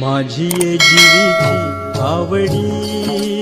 माझी जीवीची आवडी.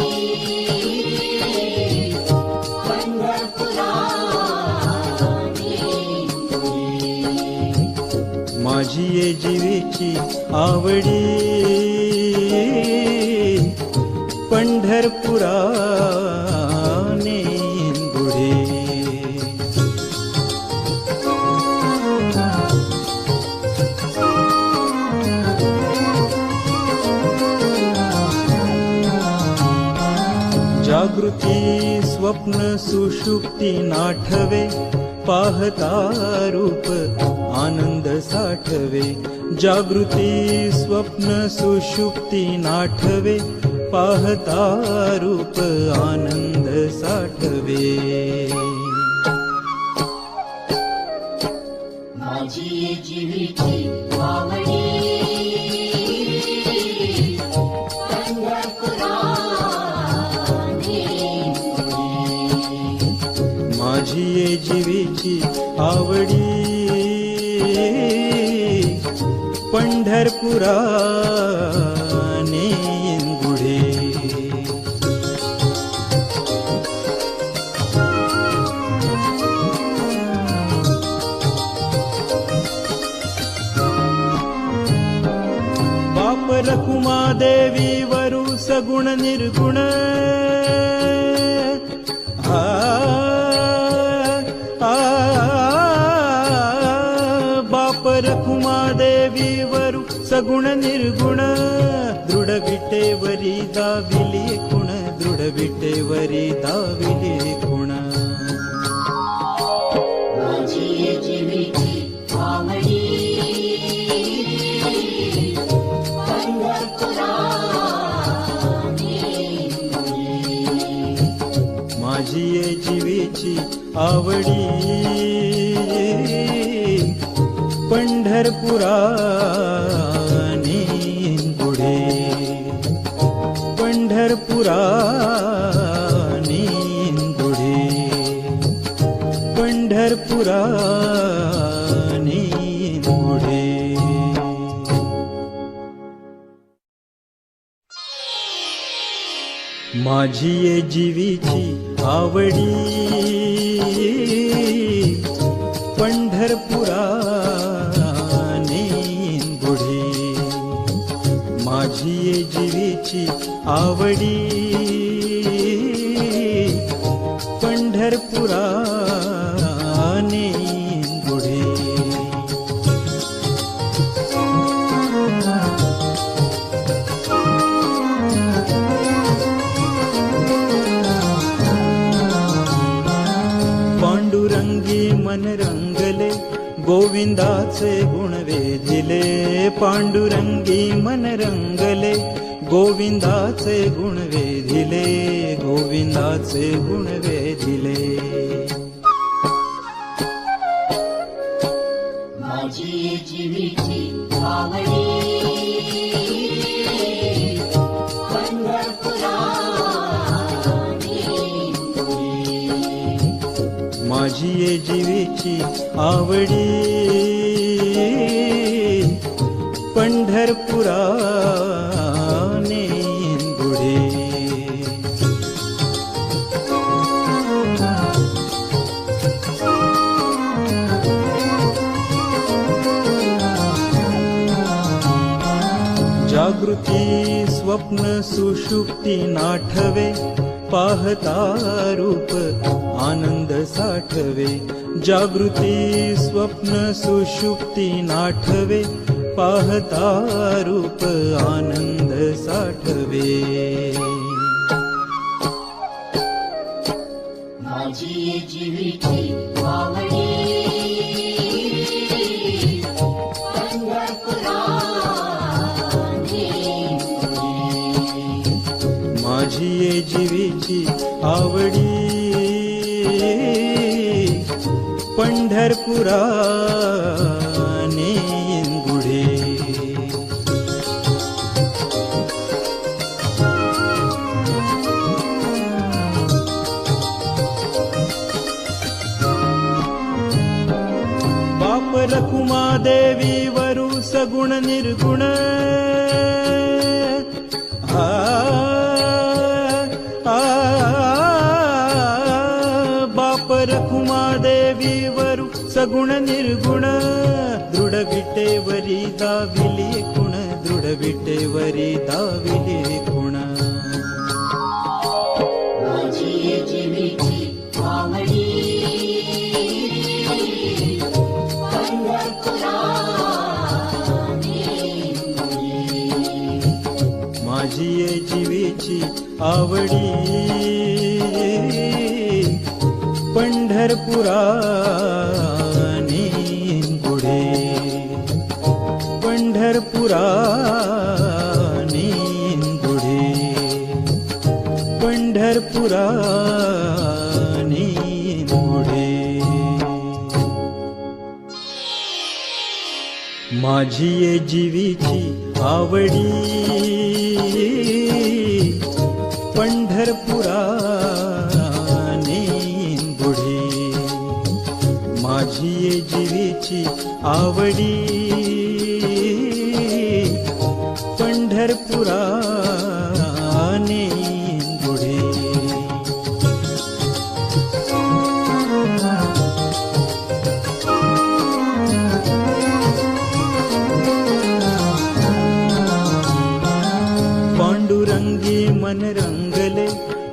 माझी ये जीवीची आवडी. पंढरपुराने पुढे जागृती स्वप्न सुषुप्ती नाठवे. पाहता रूप आनंद साठवे जागृती स्वप्न सुषुप्ती नाठवे पाहता रूप आनंद साठवे। माझी जीवीची ಕರ್ಪುರಾನೇ ಎಂದುಡೇ ಪಾಪರ ಕುಮಾದೇವಿ ವರು ಸಗುಣ ನಿರ್ಗುಣ दाविली खुण दाविली खुण माझी जीवीची आवडी पंढरपुराने पंढरपुराने पंढरपुरा पंढरपुराने गुढे माझी ये जीवीची आवडी तुझी आवडी. पंढरपुराने गुढी पांडुरंगी मन रंगले गोविंदाचे गुण वेधिले. पांडुरंगी मन रंगले गोविंदाचे गुण वेधिले गोविंदाचे गुण वेधिले. माझी जीवीची आवडी पंढरपुराने माझी ये जीवीची आवडी पंढरपुराने स्वप्नसुषुप्तिनाठवे सुषुप्ति नाठवे आनन्द साठवे। जागृति स्वप्न सुषुप्ति नाठवे पहतारूप आनन्द साठवे। गुढे बाप रकुमा देवी वरु सगुण निर्गुण निर्गुण दृढ विटेवरी दाविली कुण दृढ विटेवरी दाविली कुण माझी जीवीची आवडी पंढरपुरा पंढरपुराने इंदुढे पंढरपुराने इंदुढे माझी ये जीवीची आवडी. पंढरपुराने इंदुढे माझी ये जीवीची आवडी. पंढरपुराने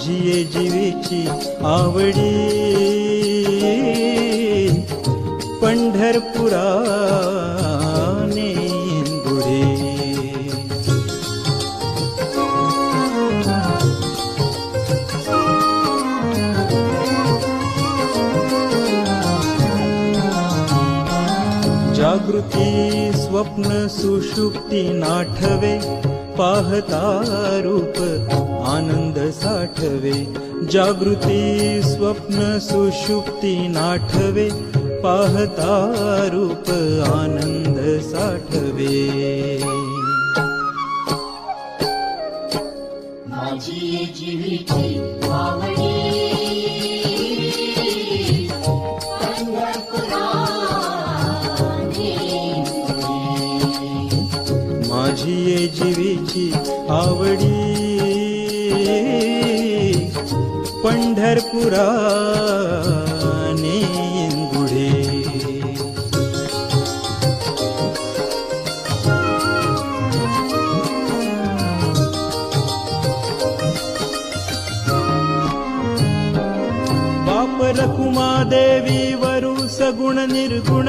माझी ये जीवीची आवडी. पंढरपुराने जागृती स्वप्न सुषुप्ती नाठवे. पाहता रूप आनंद साठवे जागृती स्वप्न सुषुप्ती नाठवे पाहता रूप आनंद साठवे जीवीची आवडी। पंढरपुराने गुढे बाप रकुमा देवी वरु सगुण निर्गुण